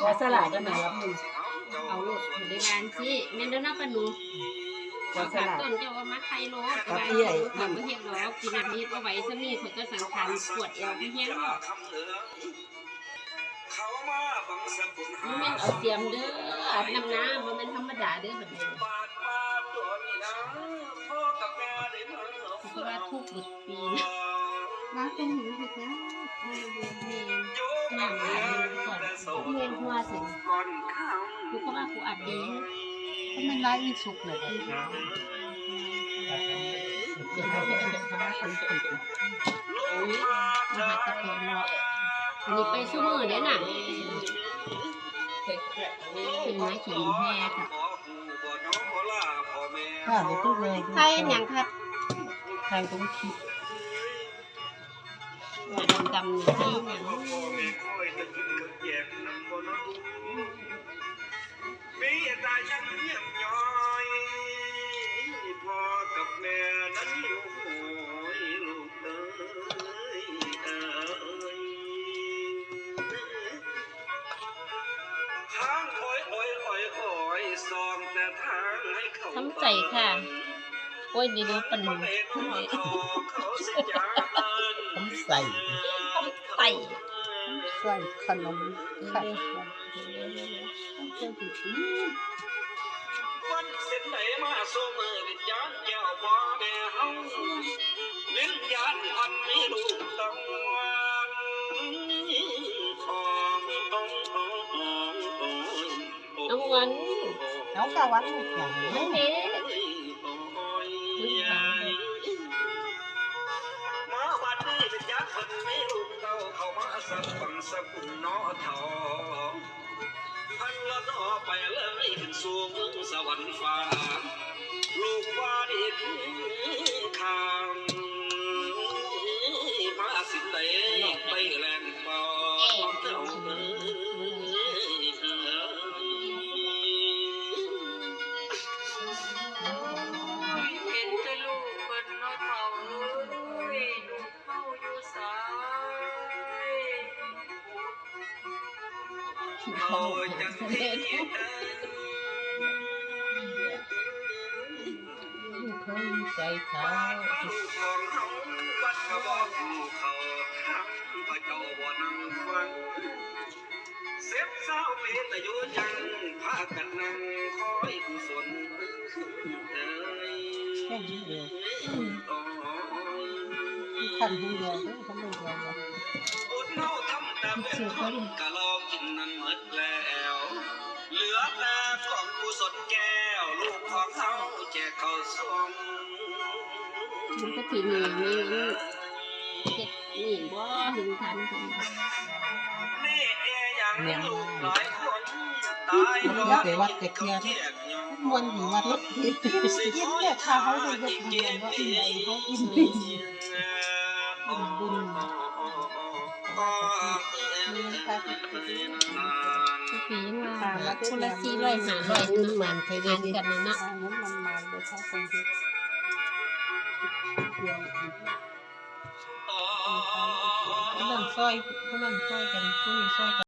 ขอสลากกันหน่อยรับหนึ่งเอาลูกเห็นได้บานสิแม่นเด้อนะปะหนูขอสลากต้นเจ้าว่ามาไข่โลดครับบานพี่ใหญ่ข่อยบ่เฮ็ดหรอกกินอันนี้เอาไว้ซะนี่ข่อยก็สังขารปวดเอวพี่เฮียนหรอกเขามาบังสกุลมันแม่นเอาเสียมเด้ออาบน้ำน้ำบ่แม่นธรรมดาเด้อแบบนี้บาดมาตัวนี้นะพ่อกับแม่ได้มาคือว่าทุกข์เบุดปีนมาเป็นหนูเห็ดนะแม่น แม่นโยมน้ำอาบน้ำก่อนแต่โสดเฮียนหัวสิก่อนข้ามกูก็ว่ากูอัดดีก็ไม่ร้ายอีสุกเลยโอ้ยมาหาตะแคงเนาะอันนี้ไปซุมื้อเด้อน่ะเป็นไม้ขีดินแห้ค่ะค่ะเดี๋ยวตู้เลยใครหยังครับใครต้องคิดหัว ดำๆนี่ใครหยังมีตาฉันเยี่ยมย้อยพ่อกับแม่นั้นอยู่อยลูกเอ้ยเอ้ยทางโอยโอยโอยโอยซองแต่ทางให้เขาทำใจค่ะโอ้ยดีดูปันมันเห็นว่าเขาเขาสิจานผมใส่ ไต่ใส่ขนมไข่วันเส้นไหนมาโซมือวิญญาณแก้วบ่แม่เฮาวิญญาณพันมีลูกต้องวางของของของของของน้องวันเอากะวันลูกอย่างไม่นี้ สักฝังสกุลนอทองพันละนอไปเลยขึ้นสู่เมืองสวรรค์ฟ้าลูกว่าดีคือ เขาจะเสียลูกเขาใส่ขาบ้านบ้านของเขาวัดกระบอกลูกเขาทั้งพระเจ้าบ่นั่งฟังเสพเศร้าปีแต่อยู่ยังพากันนั่งคอยกุศลเอ้ยแค่นี้เดีวขันทีเดียวเด้อขันดียวเลยอดเน่าทำต่เป็นคนกะลอ กินนั้นหมดแล้ว เหลือแต่ของกุศลแก้ว ลูกของเขาแจกเขาสมมันก็ทีนี่นี่เฮ็ดนี่บ่ถึงทันถึงนี่เอยังลูกหลายคนตายเดี๋ยวไปวัดจะเคียร์มวนอยู่วัดรถผิดยิ้มเนี่ยข้าเขาเลยยกมือว่าอิ่มดีเขาอิ่มดีอิ่มบุญ มีพระพุทธเจ้าทุกปีว่าคนละ400 500มันเทเดนกันนะเนาะนั่นมันเลยเขาคงจะเกี่ยวอีกเขาเริ่มซอยเริ่มซอยกันช่วยซอยกัน